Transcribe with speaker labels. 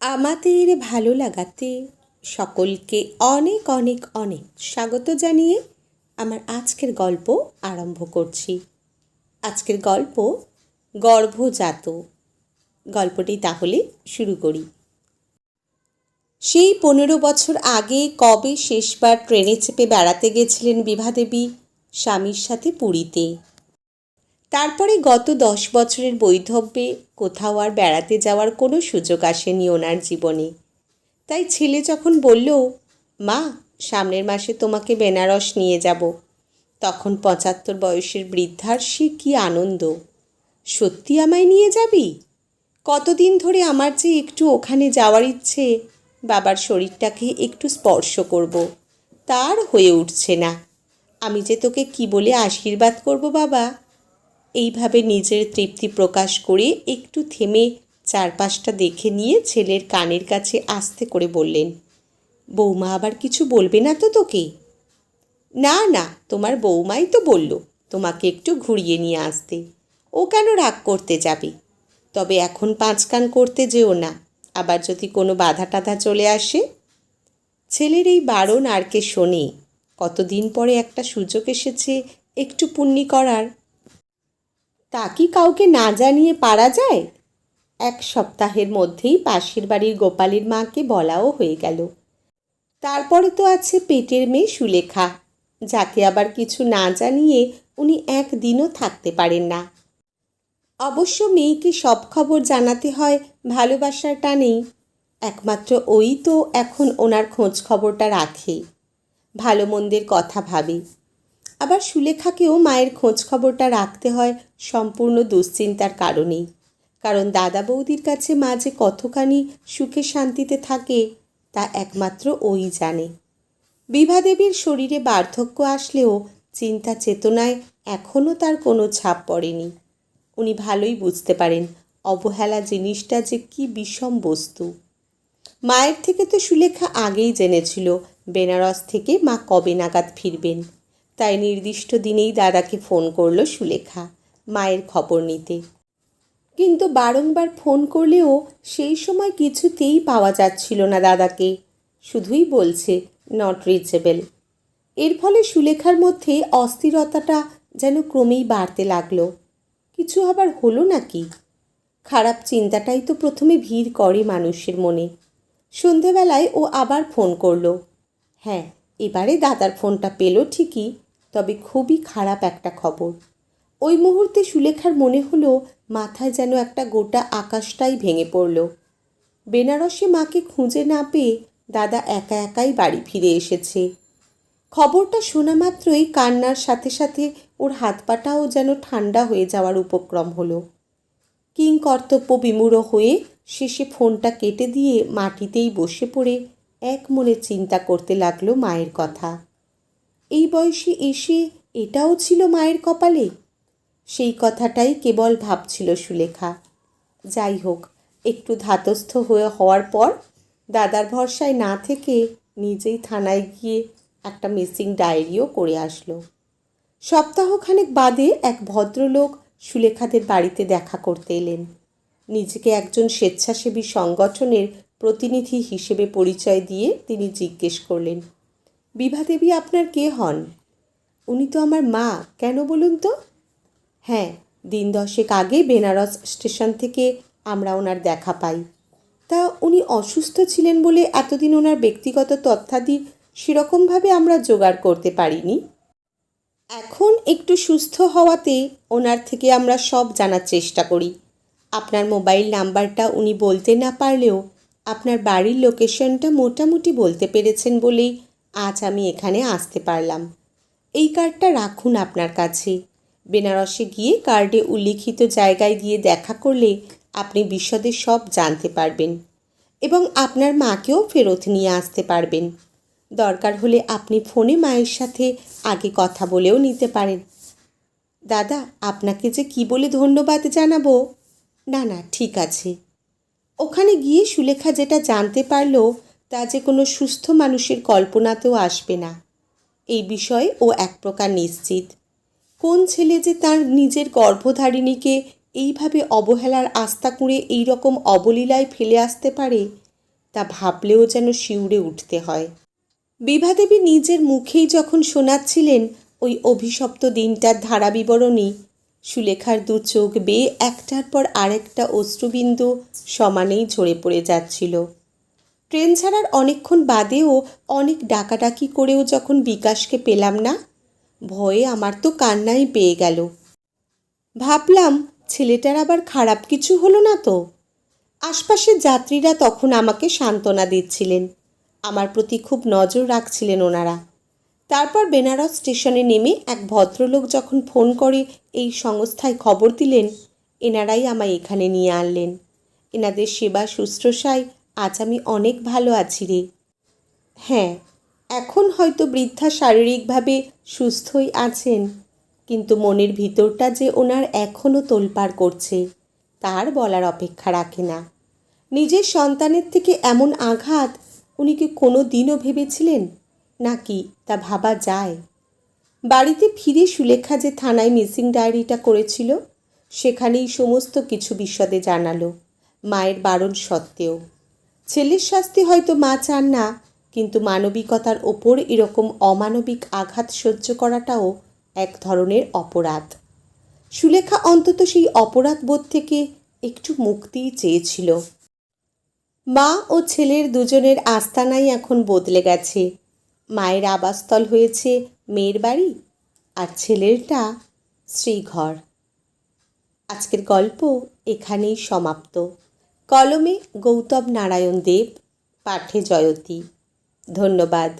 Speaker 1: আমাদের ভালো লাগাতে সকলকে অনেক অনেক অনেক স্বাগত জানিয়ে আমার আজকের গল্প আরম্ভ করছি। আজকের গল্প গর্ভজাত। গল্পটি তাহলে শুরু করি। সেই পনেরো বছর আগে কবে শেষবার ট্রেনে চেপে বেড়াতে গেছিলেন বিভাদেবী স্বামীর সাথে পুরীতে? তারপরে গত দশ বছরের বৈধব্যে কোথাও আর বেড়াতে যাওয়ার কোনো সুযোগ আসেনি ওনার জীবনে। তাই ছেলে যখন বলল, মা, সামনের মাসে তোমাকে বেনারস নিয়ে যাব। তখন পঁচাত্তর বয়সের বৃদ্ধার সে কী আনন্দ। সত্যি আমায় নিয়ে যাবি? কতদিন ধরে আমার যে একটু ওখানে যাওয়ার ইচ্ছে, বাবার শরীরটাকে একটু স্পর্শ করব তার হয়ে উঠছে না। আমি যে তোকে কি বলে আশীর্বাদ করব, বাবা? এইভাবে নিজের তৃপ্তি প্রকাশ করে একটু থেমে চারপাশটা দেখে নিয়ে ছেলের কানের কাছে আস্তে করে বললেন, বৌমা আবার কিছু বলবে না তো তোকে? না না, তোমার বৌমাই তো বলল তোমাকে একটু ঘুরিয়ে নিয়ে আসতে। ও কেন রাগ করতে যাবে? তবে এখন পাঁচ কান করতে যেও না, আবার যদি কোনো বাধা টাধা চলে আসে? ছেলের এই বারণ আর কে শোনে? কতদিন পরে একটা সুযোগ এসেছে একটু পুণ্যি করার। তা কি কাউকে না জানিয়ে পারা যায়? এক সপ্তাহের মধ্যেই পাশের বাড়ির গোপালের মাকে বলাও হয়ে গেল। তারপরে তো আছে পেটের মেয়ে সুলেখা। যাকে আবার কিছু না জানিয়ে উনি একদিনও থাকতে পারেন না। অবশ্য মেয়েকে সব খবর জানাতে হয় ভালোবাসার টানেই। একমাত্র ওই তো এখন ওনার খোঁজ খবরটা রাখে। ভালো মন্দের কথা ভাবে। আবার সুলেখাকেও মায়ের খোঁজ খবরটা রাখতে হয় সম্পূর্ণ দুশ্চিন্তার কারণেই। কারণ দাদা বৌদির কাছে মা যে কতখানি সুখে শান্তিতে থাকে, তা একমাত্র ওই জানে। বিভাদেবীর শরীরে বার্ধক্য আসলেও চিন্তা চেতনায় এখনও তার কোনো ছাপ পড়েনি। উনি ভালোই বুঝতে পারেন অবহেলা জিনিসটা যে কি বিষম বস্তু। মায়ের থেকে তো সুলেখা আগেই জেনেছিল, বেনারস থেকে মা কবে নাগাদ ফিরবেন। তাই নির্দিষ্ট দিনেই দাদাকে ফোন করল সুলেখা, মায়ের খবর নিতে। কিন্তু বারংবার ফোন করলেও সেই সময় কিছুতেই পাওয়া যাচ্ছিল না দাদাকে। শুধুই বলছে নট রিচেবল এর ফলে সুলেখার মধ্যে অস্থিরতাটা যেন ক্রমেই বাড়তে লাগল। কিছু আবার হলো নাকি? খারাপ চিন্তাটাই তো প্রথমে ভিড় করে মানুষের মনে। সন্ধেবেলায় ও আবার ফোন করল। হ্যাঁ এবারে দাদার ফোনটা পেল ঠিকই তবে খুবই খারাপ একটা খবর। ওই মুহূর্তে সুলেখার মনে হলো, মাথায় যেন একটা গোটা আকাশটাই ভেঙে পড়ল। বেনারসে মাকে খুঁজে না পেয়ে দাদা একা একাই বাড়ি ফিরে এসেছে। খবরটা শোনা মাত্রই কান্নার সাথে সাথে ওর হাত পাটাও যেন ঠান্ডা হয়ে যাওয়ার উপক্রম হলো। কিং কর্তব্য বিমূঢ় হয়ে শেষে ফোনটা কেটে দিয়ে মাটিতেই বসে পড়ে এক মনে চিন্তা করতে লাগল মায়ের কথা। এই বয়সে এসে এটাও ছিল মায়ের কপালে? সেই কথাটাই কেবল ভাবছিল সুলেখা। যাই হোক, একটু ধাতস্থ হয়ে হওয়ার পর দাদার ভরসায় না থেকে নিজেই থানায় গিয়ে একটা মিসিং ডায়েরিও করে আসলো। সপ্তাহখানেক বাদে এক ভদ্রলোক সুলেখাদের বাড়িতে দেখা করতে এলেন। নিজেকে একজন স্বেচ্ছাসেবী সংগঠনের প্রতিনিধি হিসেবে পরিচয় দিয়ে তিনি জিজ্ঞেস করলেন বিভাদেবী আপনার কে হন? উনি তো আমার মা, কেন বলুন তো? হ্যাঁ দিন দশেক আগে বেনারস স্টেশন থেকে আমরা ওনার দেখা পাই। তা উনি অসুস্থ ছিলেন বলে এতদিন ওনার ব্যক্তিগত তথ্যাদি সেরকমভাবে আমরা জোগাড় করতে পারিনি। এখন একটু সুস্থ হওয়াতে ওনার থেকে আমরা সব জানার চেষ্টা করি। আপনার মোবাইল নাম্বারটা উনি বলতে না পারলেও আপনার বাড়ির লোকেশনটা মোটামুটি বলতে পেরেছেন বলেই আজ আমি এখানে আসতে পারলাম। এই কার্ডটা রাখুন আপনার কাছে। বেনারসে গিয়ে কার্ডে উল্লিখিত জায়গায় গিয়ে দেখা করলে আপনি বিশদে সব জানতে পারবেন এবং আপনার মাকেও ফেরত নিয়ে আসতে পারবেন। দরকার হলে আপনি ফোনে মায়ের সাথে আগে কথা বলেও নিতে পারেন। দাদা, আপনাকে যে কি বলে ধন্যবাদ জানাব? না না, ঠিক আছে। ওখানে গিয়ে সুলেখা যেটা জানতে পারল তা যে কোনো সুস্থ মানুষের কল্পনাতেও আসবে না। এই বিষয়ে ও এক প্রকার নিশ্চিত। কোন ছেলে যে তার নিজের গর্ভধারিণীকে এইভাবে অবহেলার আস্থা কুঁড়ে এই রকম অবলীলায় ফেলে আসতে পারে, তা ভাবলেও যেন শিউরে উঠতে হয়। বিভাদেবী নিজের মুখেই যখন শোনাচ্ছিলেন ওই অভিশপ্ত দিনটার ধারা বিবরণী সুলেখার দু চোখ বেয়ে একটার পর আরেকটা অশ্রুবিন্দু সমানেই ঝরে পড়ে যাচ্ছিল। ট্রেন ছাড়ার অনেকক্ষণ বাদেও অনেক ডাকাডাকি করেও যখন বিকাশকে পেলাম না, ভয়ে আমার তো কান্নাই পেয়ে গেল। ভাবলাম, ছেলেটার আবার খারাপ কিছু হলো না তো? আশপাশের যাত্রীরা তখন আমাকে সান্ত্বনা দিচ্ছিলেন। আমার প্রতি খুব নজর রাখছিলেন ওনারা। তারপর বেনারস স্টেশনে নেমে এক ভদ্রলোক যখন ফোন করে এই সংস্থায় খবর দিলেন, এনারাই আমায় এখানে নিয়ে আনলেন। এনাদের সেবা শুশ্রূষায় আজ আমি অনেক ভালো আছি রে। হ্যাঁ এখন হয়তো বৃদ্ধা শারীরিকভাবে সুস্থই আছেন, কিন্তু মনের ভিতরটা যে ওনার এখনও তোলপাড় করছে, তার বলার অপেক্ষা রাখে না। নিজের সন্তানের থেকে এমন আঘাত উনি কি কোনো দিনও ভেবেছিলেন? নাকি তা ভাবা যায়? বাড়িতে ফিরে সুলেখা যে থানায় মিসিং ডায়েরিটা করেছিল, সেখানেই সমস্ত কিছু বিশদে জানালো, মায়ের বারণ সত্ত্বেও। ছেলের শাস্তি হয়তো মা চান না, কিন্তু মানবিকতার ওপর এরকম অমানবিক আঘাত সহ্য করাটাও এক ধরনের অপরাধ। সুলেখা অন্তত সেই অপরাধ বোধ থেকে একটু মুক্তিই চেয়েছিল। মা ও ছেলের দুজনের আস্তানাই এখন বদলে গেছে। মায়ের আবাসস্থল হয়েছে মেয়ের বাড়ি আর ছেলেরটা শ্রীঘর আজকের গল্প এখানেই সমাপ্ত। কলমে গৌতম নারায়ণ দেব পাঠে জয়তী। ধন্যবাদ।